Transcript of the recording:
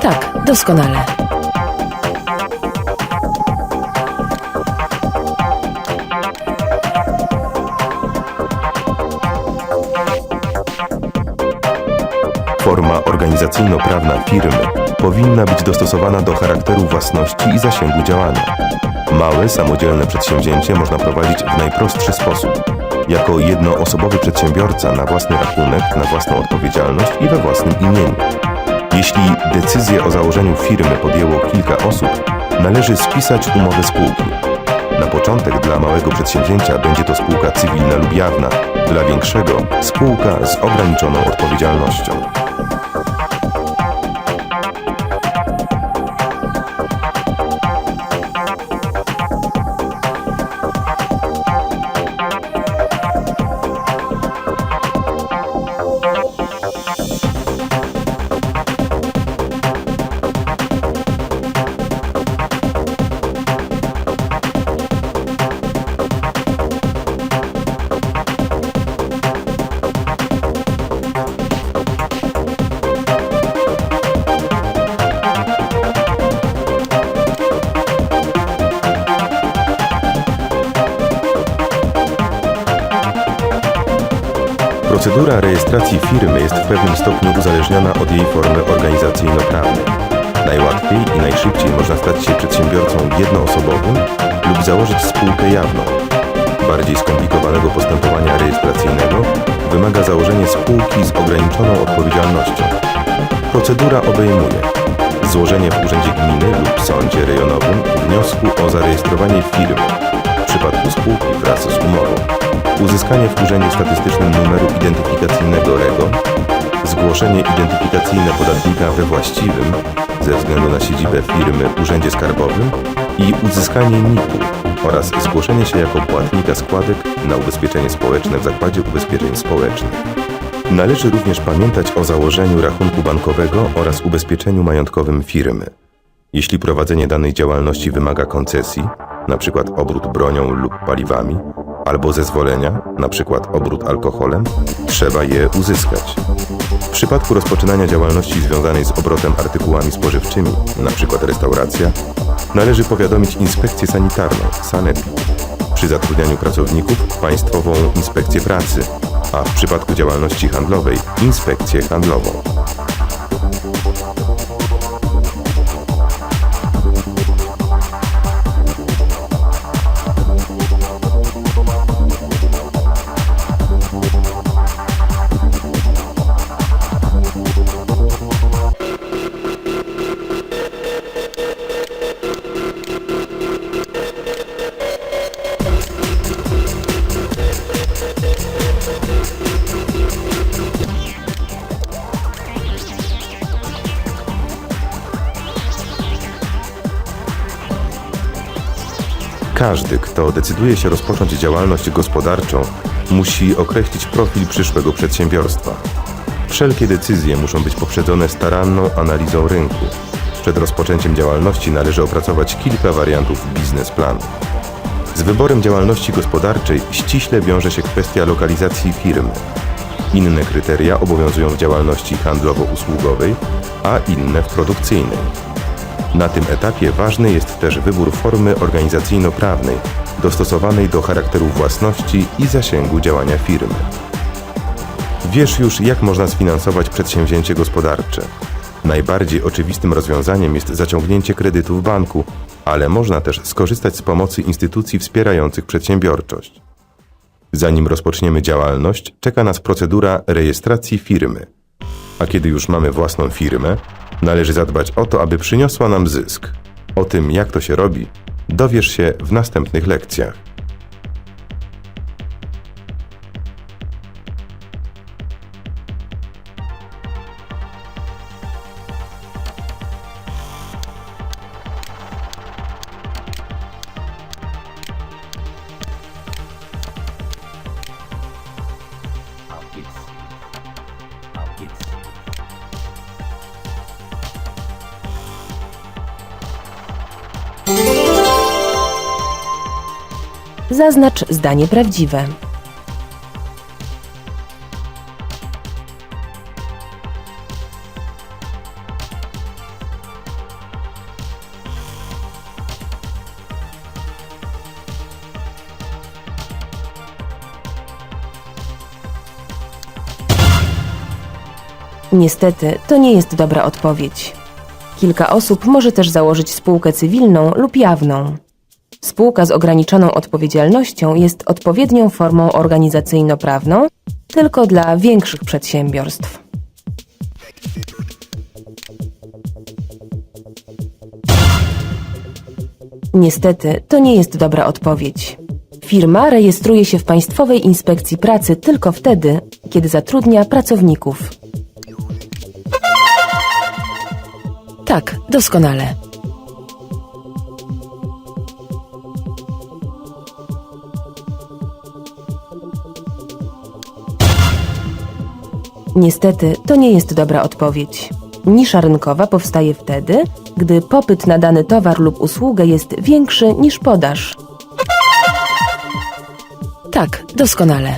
Tak, doskonale. Organizacyjno-prawna firmy powinna być dostosowana do charakteru własności i zasięgu działania. Małe, samodzielne przedsięwzięcie można prowadzić w najprostszy sposób. Jako jednoosobowy przedsiębiorca na własny rachunek, na własną odpowiedzialność i we własnym imieniu. Jeśli decyzję o założeniu firmy podjęło kilka osób, należy spisać umowę spółki. Na początek dla małego przedsięwzięcia będzie to spółka cywilna lub jawna, dla większego spółka z ograniczoną odpowiedzialnością. Procedura rejestracji firmy jest w pewnym stopniu uzależniona od jej formy organizacyjno-prawnej. Najłatwiej i najszybciej można stać się przedsiębiorcą jednoosobowym lub założyć spółkę jawną. Bardziej skomplikowanego postępowania rejestracyjnego wymaga założenie spółki z ograniczoną odpowiedzialnością. Procedura obejmuje złożenie w Urzędzie Gminy lub Sądzie Rejonowym wniosku o zarejestrowanie firmy przypadku spółki wraz z umową, uzyskanie w Urzędzie Statystycznym numeru identyfikacyjnego REGO, zgłoszenie identyfikacyjne podatnika we właściwym ze względu na siedzibę firmy Urzędzie Skarbowym i uzyskanie NIP-u oraz zgłoszenie się jako płatnika składek na ubezpieczenie społeczne w Zakładzie Ubezpieczeń Społecznych. Należy również pamiętać o założeniu rachunku bankowego oraz ubezpieczeniu majątkowym firmy. Jeśli prowadzenie danej działalności wymaga koncesji, np. obrót bronią lub paliwami, albo zezwolenia, np. obrót alkoholem, trzeba je uzyskać. W przypadku rozpoczynania działalności związanej z obrotem artykułami spożywczymi, np. restauracja, należy powiadomić inspekcję sanitarną, sanepid. Przy zatrudnianiu pracowników Państwową Inspekcję Pracy, a w przypadku działalności handlowej Inspekcję Handlową. Każdy, kto decyduje się rozpocząć działalność gospodarczą, musi określić profil przyszłego przedsiębiorstwa. Wszelkie decyzje muszą być poprzedzone staranną analizą rynku. Przed rozpoczęciem działalności należy opracować kilka wariantów biznesplanu. Z wyborem działalności gospodarczej ściśle wiąże się kwestia lokalizacji firmy. Inne kryteria obowiązują w działalności handlowo-usługowej, a inne w produkcyjnej. Na tym etapie ważny jest też wybór formy organizacyjno-prawnej, dostosowanej do charakteru własności i zasięgu działania firmy. Wiesz już, jak można sfinansować przedsięwzięcie gospodarcze. Najbardziej oczywistym rozwiązaniem jest zaciągnięcie kredytu w banku, ale można też skorzystać z pomocy instytucji wspierających przedsiębiorczość. Zanim rozpoczniemy działalność, czeka nas procedura rejestracji firmy. A kiedy już mamy własną firmę, należy zadbać o to, aby przyniosła nam zysk. O tym, jak to się robi, dowiesz się w następnych lekcjach. Zaznacz zdanie prawdziwe. Niestety, to nie jest dobra odpowiedź. Kilka osób może też założyć spółkę cywilną lub jawną. Spółka z ograniczoną odpowiedzialnością jest odpowiednią formą organizacyjno-prawną tylko dla większych przedsiębiorstw. Niestety, to nie jest dobra odpowiedź. Firma rejestruje się w Państwowej Inspekcji Pracy tylko wtedy, kiedy zatrudnia pracowników. Tak, doskonale. Niestety, to nie jest dobra odpowiedź. Nisza rynkowa powstaje wtedy, gdy popyt na dany towar lub usługę jest większy niż podaż. Tak, doskonale.